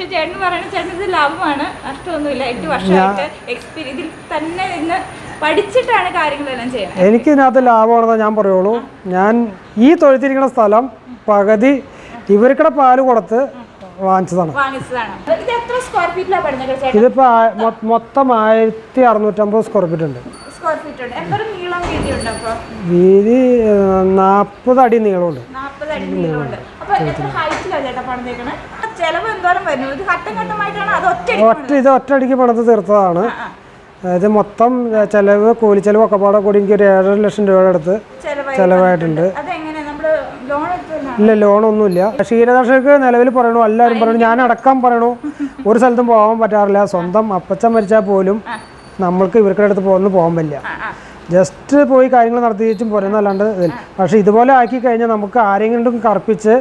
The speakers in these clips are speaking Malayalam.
പക്ഷെ ചേട്ടൻ പറയുന്നത് ചേട്ടൻ ഇത് ലാഭമാണ്. നഷ്ടമൊന്നുമില്ല. എട്ട് വർഷമായിട്ട് എക്സ്പീരിയൻസ് ഇതിൽ തന്നെ ഇന്ന് പഠിച്ചിട്ടാണ് കാര്യങ്ങളെല്ലാം ചെയ്യുന്നത്. എനിക്ക് ഇതിനകത്ത് ലാഭമാണെന്ന് ഞാൻ പറയുള്ളൂ. ഞാൻ ഈ തൊഴുത്തിരിക്കുന്ന സ്ഥലം പകുതി ഇവർക്കിടെ പാൽ കൊടുത്ത് വാങ്ങിച്ചതാണ്. ഇതിപ്പോ മൊത്തം ആയിരത്തി അറുന്നൂറ്റമ്പത് സ്ക്വയർ ഫീറ്റ് ഉണ്ട്. വീതി നാൽപ്പത് അടി നീളമുണ്ട്. ഒറ്റ ഇത് ഒറ്റയടിക്ക് പണിത് തീർത്തതാണ്. അതായത് മൊത്തം ചെലവ് കൂലി ചെലവ് ഒക്കെ പാടെ കൂടി എനിക്ക് ഒരു ഏഴര ലക്ഷം രൂപയുടെ അടുത്ത് ചെലവായിട്ടുണ്ട്. ഇല്ല ലോണൊന്നുമില്ല ക്ഷീരദർശക്ക് നിലവിൽ പറയണു. എല്ലാവരും പറയണു. ഞാൻ അടക്കം പറയണു. ഒരു സ്ഥലത്തും പോകാൻ പറ്റാറില്ല. സ്വന്തം അപ്പച്ചൻ മരിച്ചാൽ പോലും നമ്മൾക്ക് ഇവർക്കടുത്ത് പോകുന്ന പോകാൻ പറ്റില്ല. ജസ്റ്റ് പോയി കാര്യങ്ങൾ നടത്തി വെച്ചും പോരെന്നല്ലാണ്ട് പക്ഷേ ഇതുപോലെ ആക്കി കഴിഞ്ഞാൽ നമുക്ക് ആരെങ്കിലും കറുപ്പിച്ച്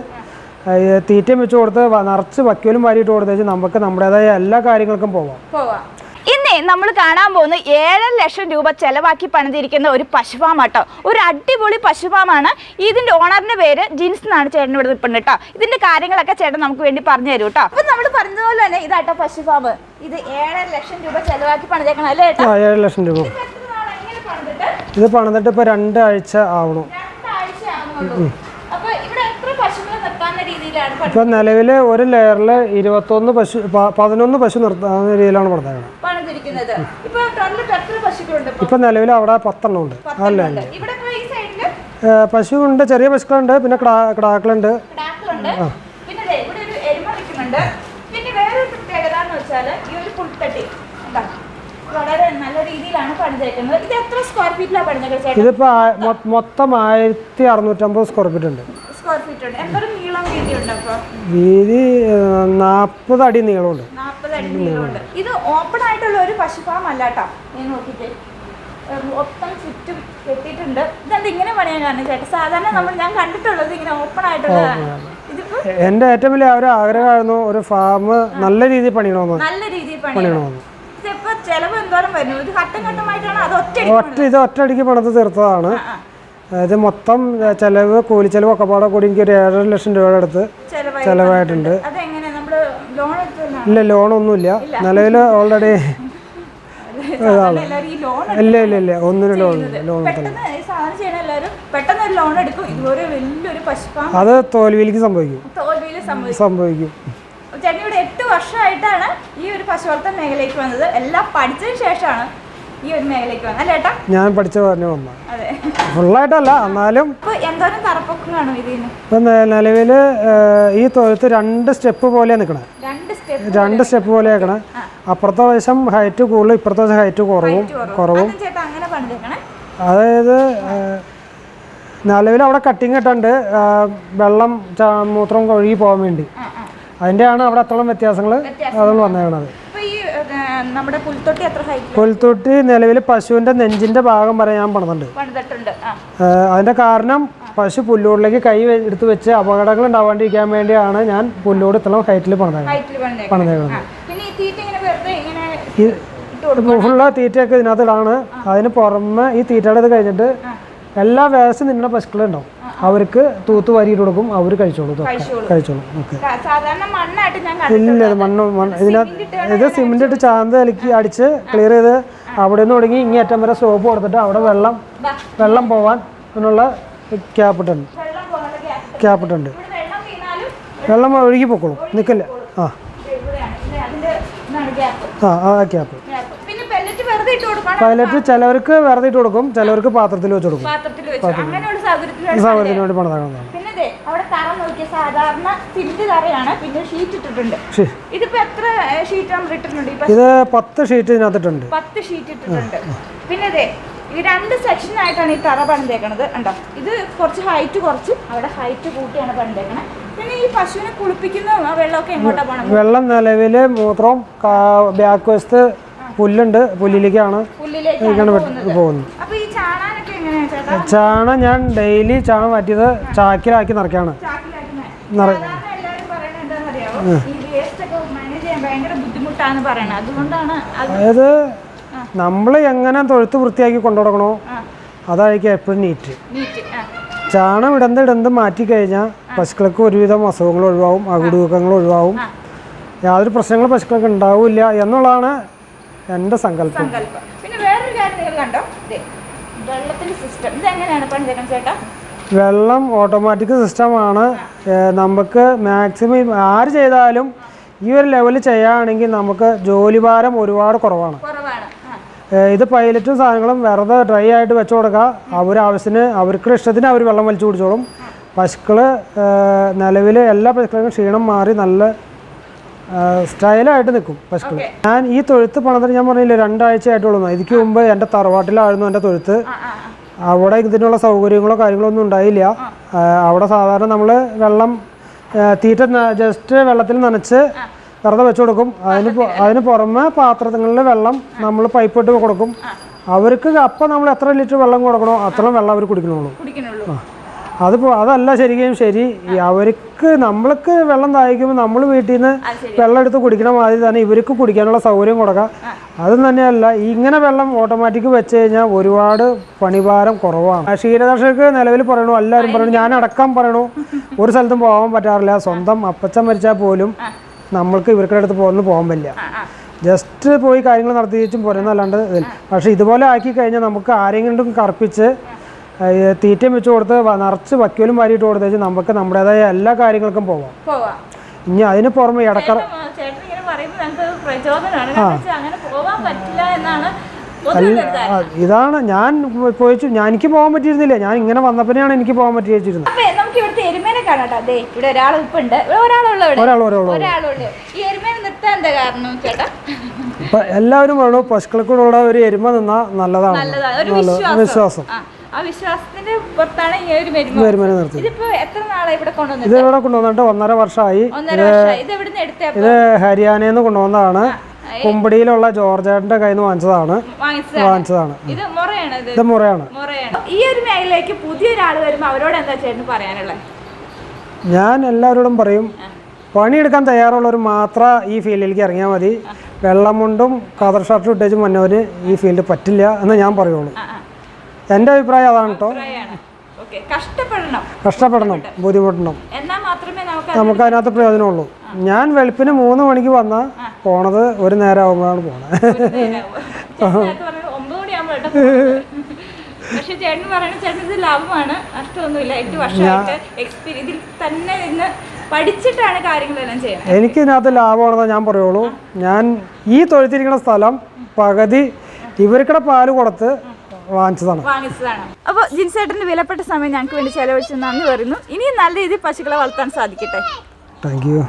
തീറ്റയും വെച്ച് കൊടുത്ത് നിറച്ച് വക്കീലും വാരിയിട്ട് കൊടുത്തേച്ച് നമുക്ക് നമ്മുടേതായ എല്ലാ കാര്യങ്ങൾക്കും പോവാം. ഇന്നേ നമ്മൾ കാണാൻ പോകുന്ന ഏഴര ലക്ഷം രൂപ ചെലവാക്കി പണിതിരിക്കുന്ന ഒരു പശുഫാമാട്ടോ ഒരു അടിപൊളി പശുഫാമാണ്. ഇതിന്റെ ഓണറിന്റെ പേര് ജിൻസ് എന്നാണ് ചേട്ടൻ ഇവിടെ നിൽപ്പുണ്ട് കേട്ടോ. ഇതിന്റെ കാര്യങ്ങളൊക്കെ ചേട്ടൻ നമുക്ക് വേണ്ടി പറഞ്ഞു തരും കേട്ടോ. അപ്പൊ നമ്മൾ പറഞ്ഞതുപോലെ തന്നെ ഇതാട്ടോ പശുഫാം. ഇത് ഏഴര ലക്ഷം രൂപ ചെലവാക്കി പണിതേക്കണം അല്ലേ ലക്ഷം രൂപ ഇത് എത്ര നാളായി ഇങ്ങനെ പണിതിട്ട് ഇത് പണിതിട്ട് ഇപ്പോൾ രണ്ടാഴ്ച ആവണു. ഇപ്പൊ നിലവിൽ ഇപ്പം നിലവിൽ ഒരു ലെയറിൽ ഇരുപത്തൊന്ന് പശു പതിനൊന്ന് പശു നിർത്താവുന്ന രീതിയിലാണ് പറഞ്ഞത് ഇപ്പൊ ഇപ്പൊ? ഇപ്പം നിലവിൽ അവിടെ പത്തെണ്ണം ഉണ്ട് അല്ല ഇപ്പൊ സൈഡിൽ ഏ, ചെറിയ പശുക്കളുണ്ട് പിന്നെ കിടാ കിടാക്കളുണ്ട്. കിടാക്കളുണ്ട് പിന്നെ ദേ ഇവിടെ ഒരു എരുമ നിൽക്കുന്നുണ്ട് പിന്നെ വേറൊരു പ്രത്യേകത എന്ന് വെച്ചാൽ ഈ ഒരു പുൽത്തട്ടി കണ്ടോ? വളരെ നല്ല രീതിയിലാണ് ഇത് എത്ര സ്ക്വയർ ഫീറ്റിലാണ് പണിതേക്കുന്നത് ചേട്ടാ? ഇതിപ്പോൾ ആ- മൊത്തം ആയിരത്തി അറുന്നൂറ്റമ്പത് സ്ക്വയർ ഫീറ്റ് ഉണ്ട്. സ്ക്വയർ ഫീറ്റ് ഉണ്ട്. എത്ര നീളം വീതി ഉണ്ട് അപ്പൊ? വീതി നാൽപ്പത് അടി നീളമുണ്ട്. നാൽപ്പത് അടി നീളമുണ്ട്. ഇത് ഓപ്പൺ ആയിട്ടുള്ള ഒരു പശുഫാം അല്ല കേട്ടോ. നീ ഏഹ് മൊത്തം ചുറ്റും കെട്ടിയിട്ടുണ്ട്. ഇതെന്ത് ഇങ്ങനെ പണിയാൻ കാരണം ചേട്ടാ? സാധാരണ നമ്മൾ ഞാൻ കണ്ടിട്ടുള്ളത് ഇങ്ങനെ ഓപ്പൺ ആയിട്ടുള്ളതാണ് എന്റെ ഏറ്റവും വലിയ ഒരു ആഗ്രഹമായിരുന്നു ഒരു ഫാം നല്ല രീതിയിൽ പണിയണമെന്ന്. നല്ല രീതിയിൽ പണിയണം. പണിയണമെന്ന്. ഇതിപ്പോ ചെലവ് എന്തോരം വരുന്നു? ഇത് ഘട്ടം ഘട്ടമായിട്ടാണ് അത് ഒറ്റ ഒറ്റ ഇത് ഒറ്റയടിക്ക് പണിത് തീർത്തതാണ്. ഇത് മൊത്തം ചെലവ് കൂലി ചെലവ് ഒക്കെ പാടെ കൂടി എനിക്ക് ഒരു ഏഴര ലക്ഷം രൂപയുടെ അടുത്ത് ചെലവായിട്ടുണ്ട്. ഇല്ല ലോണൊന്നുമില്ല നിലവിൽ ഓൾറെഡി ലോൺ ഇല്ല ഇല്ല ഇല്ല. ഒന്നിനും ലോൺ ലോൺ അത് തോൽവിയിലേക്ക് സംഭവിക്കും. സംഭവിക്കും. എട്ട് വർഷമായിട്ടാണ് ഈ ഒരു പശുവളർത്തൽ മേഖലയ്ക്ക് വന്നത്. എല്ലാം പഠിച്ചതിന് ശേഷമാണ് ഈ ഒരു മേഖലയ്ക്ക് വന്നത്. അല്ലേ ഏട്ടാ? ഞാൻ പഠിച്ച പറഞ്ഞു വന്ന. അതെ. ഫുള്ളായിട്ടല്ല എന്നാലും എന്തോരം തറപ്പൊക്കം കാണും ഇതിന്? ഇപ്പം നിലവിൽ ഈ തൊഴുത്ത് രണ്ട് സ്റ്റെപ്പ് പോലെ നിൽക്കണേ രണ്ട് സ്റ്റെപ്പ് രണ്ട് സ്റ്റെപ്പ് പോലെ ആക്കണേ അപ്പുറത്തെ വശം ഹൈറ്റ് കൂടുതലും ഇപ്പുറത്തെ വശം ഹൈറ്റ് കുറവും കുറവും. ചേട്ടാ അങ്ങനെ പണിതേക്കണേ അതായത് നിലവിൽ അവിടെ കട്ടിങ് ഇട്ടുണ്ട്. വെള്ളം ചാ- മൂത്രം ഒഴുകി പോകാൻ വേണ്ടി. അതിന്റെയാണ് അവിടെ അത്രയും വ്യത്യാസങ്ങൾ അതുകൊണ്ട് വന്നേക്കണത്. നമ്മുടെ പുൽത്തൊട്ടി എത്ര ഹൈറ്റ് പുൽത്തൊട്ടി നിലവിൽ പശുവിന്റെ നെഞ്ചിന്റെ ഭാഗം വരെ ഞാൻ പണിതുണ്ട് പണിതിട്ടുണ്ട് അതിന്റെ കാരണം പശു പുല്ലൂടിലേക്ക് കൈ എടുത്ത് വെച്ച് അപകടങ്ങൾ ഉണ്ടാവാണ്ടിരിക്കാൻ വേണ്ടിയാണ് ഞാൻ പുല്ലോട് ഇത്രയും ഹൈറ്റിൽ പണിതേക്കുന്നത് ഫുള്ള തീറ്റയൊക്കെ ഇതിനകത്തിടാണ്. അതിന് പുറമെ ഈ തീറ്റയുടെ ഇത് കഴിഞ്ഞിട്ട് എല്ലാ വേസ്റ്റ് നിന്ന പശുക്കളുണ്ടാവും. അവർക്ക് തൂത്ത് വാരിയിട്ട് കൊടുക്കും അവർ കഴിച്ചോളൂ കഴിച്ചോളൂ. ഓക്കെ. ഇല്ല മണ്ണ് മണ്ണ്. ഇതിനകത്ത് ഇത് സിമെന്റ് ഇട്ട് ചാന്ത് അലക്കി അടിച്ച് ക്ലിയർ ചെയ്ത് അവിടെ നിന്ന് തുടങ്ങി ഇങ്ങേ അറ്റം വരെ സോപ്പ് കൊടുത്തിട്ട് അവിടെ വെള്ളം വെള്ളം പോവാൻ എന്നുള്ള ക്യാപ്പിട്ടുണ്ട് ക്യാപ്പിട്ടുണ്ട് വെള്ളം ഒഴുകി പൊക്കോളും. നിൽക്കില്ല ആ. ആ ആ ക്യാപ്പ് വെറുതെ ഇട്ട് പൈലറ്റ് ചിലവർക്ക് വെറുതെ ഇട്ട് കൊടുക്കും ചിലവർക്ക് പാത്രത്തിൽ വെച്ച് കൊടുക്കും. പാത്രത്തിൽ വെച്ച് അങ്ങനെയുള്ള സാഹചര്യത്തിലാണ് സൗകര്യത്തിന് വേണ്ടി പണിതാകുന്നതാണ് പിന്നെ അവിടെ തറ നോക്കിയ സാധാരണ തറയാണ് പിന്നെ ഷീറ്റ് ഇട്ടിട്ടുണ്ട്. ഇതിപ്പോ എത്ര ഷീറ്റ് നമ്മൾ ഇട്ടിട്ടുണ്ട്? ഇത് പത്ത് ഷീറ്റ് ഇതിനകത്തിട്ടുണ്ട്. പത്ത് ഷീറ്റ് ഇട്ടിട്ടുണ്ട്. പിന്നെ ഈ രണ്ട് സെക്ഷൻ ആയിട്ടാണ് ഈ തറ പണിതേക്കണത്. ഉണ്ടോ ഇത് കുറച്ച് ഹൈറ്റ് കുറച്ച് അവിടെ ഹൈറ്റ് കൂട്ടിയാണ് പണിതേക്കണത് പിന്നെ ഈ പശുവിനെ കുളിപ്പിക്കുന്ന വെള്ളമൊക്കെ എങ്ങോട്ടാ പോകണം വെള്ളം നിലവിൽ മൂത്രം ബാക്ക് വശത്ത് പുല്ലുണ്ട്. പുല്ലിലേക്കാണ് പോകുന്നത്. ചാണ ഞാൻ ഡെയിലി ചാണ മാറ്റിയത് ചാക്കിലാക്കി നിറയ്ക്കാണ്. നിറ അതായത് നമ്മൾ എങ്ങനെ തൊഴുത്ത് വൃത്തിയാക്കി കൊണ്ടുനടക്കണോ അതായിരിക്കും എപ്പോഴും നീറ്റ് ചാണം ഇടന്ത് ഇടന്ത് മാറ്റി കഴിഞ്ഞാൽ പശുക്കൾക്ക് ഒരുവിധം അസുഖങ്ങൾ ഒഴിവാകും അകുടുക്കങ്ങൾ ഒഴിവാകും യാതൊരു പ്രശ്നങ്ങളും പശുക്കൾക്ക് ഉണ്ടാവില്ല എന്നുള്ളതാണ് എന്റെ സങ്കല്പം. പിന്നെ വേറൊരു കാര്യം നിങ്ങൾ കണ്ടോ? വെള്ളത്തിന്റെ സിസ്റ്റം ഇതെങ്ങനെയാണ് പണിതരം ചേട്ടാ? വെള്ളം ഓട്ടോമാറ്റിക് സിസ്റ്റമാണ് നമുക്ക് മാക്സിമം ആര് ചെയ്താലും ഈ ഒരു ലെവലിൽ ചെയ്യുകയാണെങ്കിൽ നമുക്ക് ജോലിഭാരം ഒരുപാട് കുറവാണ്. ഇത് പൈലറ്റും സാധനങ്ങളും വെറുതെ ഡ്രൈ ആയിട്ട് വെച്ചു കൊടുക്കുക. അവർ ആവശ്യത്തിന് അവർക്ക് ഇഷ്ടത്തിന് അവർ വെള്ളം വലിച്ചു കുടിച്ചോളും. പശുക്കൾ നിലവിൽ എല്ലാ പശുക്കൾക്കും ക്ഷീണം മാറി നല്ല സ്റ്റൈലായിട്ട് നിൽക്കും പശുക്കൾ. ഞാൻ ഈ തൊഴുത്ത് പണിതിട്ട് ഞാൻ പറഞ്ഞില്ലേ രണ്ടാഴ്ച ആയിട്ടുള്ളൂ ഇതിക്ക് മുമ്പ് എന്റെ തറവാട്ടിലായിരുന്നു എന്റെ തൊഴുത്ത്. അവിടെ ഇതിനുള്ള സൗകര്യങ്ങളോ കാര്യങ്ങളോ ഒന്നും ഉണ്ടായില്ല അവിടെ സാധാരണ നമ്മൾ വെള്ളം തീറ്റ ജസ്റ്റ് വെള്ളത്തിൽ നനച്ച് വെറുതെ വെച്ചു കൊടുക്കും. അതിന് അതിന് പുറമെ പാത്രങ്ങളിൽ വെള്ളം നമ്മൾ പൈപ്പ് ഇട്ട് കൊടുക്കും. അവർക്ക് അപ്പം നമ്മൾ എത്ര ലിറ്റർ വെള്ളം കൊടുക്കണോ അത്രയും വെള്ളം അവർ കുടിക്കണുള്ളൂ. അത് അതിപ്പോൾ അതല്ല ശരിക്കും ശരി. ഈ അവർക്ക് നമ്മൾക്ക് വെള്ളം ദാഹിക്കുമ്പോൾ നമ്മൾ വീട്ടിൽ നിന്ന് വെള്ളം എടുത്ത് കുടിക്കണ മാതിരി തന്നെ ഇവർക്ക് കുടിക്കാനുള്ള സൗകര്യം കൊടുക്കാം. അതും തന്നെയല്ല ഇങ്ങനെ വെള്ളം ഓട്ടോമാറ്റിക് വെച്ച് കഴിഞ്ഞാൽ ഒരുപാട് പണിഭാരം കുറവാണ്. ആ ക്ഷീരകർഷകർക്ക് നിലവിൽ പറയണു എല്ലാവരും പറയണു ഞാൻ അടക്കം പറയണു ഒരു സ്ഥലത്തും പോകാൻ പറ്റാറില്ല. സ്വന്തം അപ്പച്ചൻ മരിച്ചാൽ പോലും നമ്മൾക്ക് ഇവർക്കുടെ അടുത്ത് പോകുന്നു പോകാൻ പറ്റില്ല. ജസ്റ്റ് പോയി കാര്യങ്ങൾ നടത്തിച്ചും പോരുന്നല്ലാണ്ട് ഇതില്ല പക്ഷേ ഇതുപോലെ ആക്കി കഴിഞ്ഞാൽ നമുക്ക് ആരെങ്കിലും കറുപ്പിച്ച് തീറ്റയും വെച്ച് കൊടുത്ത് നിറച്ച് വക്കോലും വാരിയിട്ട് കൊടുത്തേച്ച് നമുക്ക് നമ്മുടേതായ എല്ലാ കാര്യങ്ങൾക്കും പോവാം. ഇനി അതിന് പുറമെ ഇടക്കറ ഇതാണ് ഞാൻ പോയിച്ചു ഞാൻ എനിക്ക് പോകാൻ പറ്റിയിരുന്നില്ല. ഞാൻ ഇങ്ങനെ വന്നപ്പോഴാണ് എനിക്ക് പോകാൻ പറ്റിയിരുന്നത് എല്ലാവരും പറഞ്ഞു പശുക്കൾക്കൂടെ ഒരു എരുമ നിന്നാ നല്ലതാണ്. വിശ്വാസം. ആ വിശ്വാസത്തിന്റെ പുറത്താണ് ഈ ഒരു വരുമാനം നിർത്തി ഇതിപ്പോ എത്ര നാളായി ഇവിടെ കൊണ്ടുവന്നത് ഇത് ഇവിടെ കൊണ്ടുവന്നിട്ട് ഒന്നര വർഷമായി. ഒന്നര വർഷമായി. ഇത് എവിടുന്ന് എടുത്തേ ഇത് ഹരിയാനയിൽ നിന്ന് കൊണ്ടുവന്നതാണ് കുമ്പടിയിലുള്ള ജോർജേട്ടന്റെ കയ്യിൽ നിന്ന് വാങ്ങിച്ചതാണ്. വാങ്ങിച്ചതാണ്. ഇത് മുറയാണ് ഇത്. മുറയാണ്. ഈ ഒരു മേഖലയിലേക്ക് പുതിയൊരാൾ വരുമ്പോ അവരോട് എന്താ ചേട്ടന് പറയാനുള്ളത്? ഞാൻ എല്ലാവരോടും പറയും പണിയെടുക്കാൻ തയ്യാറുള്ളവർ മാത്രം ഈ ഫീൽഡിലേക്ക് ഇറങ്ങിയാൽ മതി. വെള്ളമുണ്ടും കതർ ഷർട്ടും ഇട്ടേച്ച് മന്നവന് ഈ ഫീൽഡ് പറ്റില്ല എന്ന് ഞാൻ പറയുള്ളൂ. എന്റെ അഭിപ്രായം അതാണ് കേട്ടോ. കഷ്ടപ്പെടണം. ബുദ്ധിമുട്ടണം. നമുക്ക് അതിനകത്ത് പ്രയോജനമുള്ളൂ. ഞാൻ വെളുപ്പിന് മൂന്ന് മണിക്ക് വന്നാൽ പോണത് ഒരു നേരം ആകുമ്പോഴാണ് പോണത് പക്ഷെ ചേട്ടൻ പറയുന്നത് ചേട്ടൻ ഇത് ലാഭമാണ്. നഷ്ടമൊന്നുമില്ല. എട്ട് വർഷമായിട്ട് എക്സ്പീരിയൻ ഇതിൽ തന്നെ പഠിച്ചിട്ടാണ് കാര്യങ്ങളെല്ലാം ചെയ്യുന്നത്. എനിക്ക് ഇതിനകത്ത് ലാഭമാണെന്ന് ഞാൻ പറയുള്ളൂ. ഞാൻ ഈ തൊഴുത്തിരിക്കുന്ന സ്ഥലം പകുതി ഇവർക്കിടെ പാൽ കൊടുത്ത് വാങ്ങിച്ചതാണ്. വാങ്ങിച്ചതാണ്. അപ്പോൾ ജിൻസേട്ടന്റെ വിലപ്പെട്ട സമയം ഞങ്ങൾക്ക് വേണ്ടി ചെലവഴിച്ചു നന്ദി പറയുന്നു. ഇനിയും നല്ല രീതിയിൽ പശുക്കളെ വളർത്താൻ സാധിക്കട്ടെ. Thank you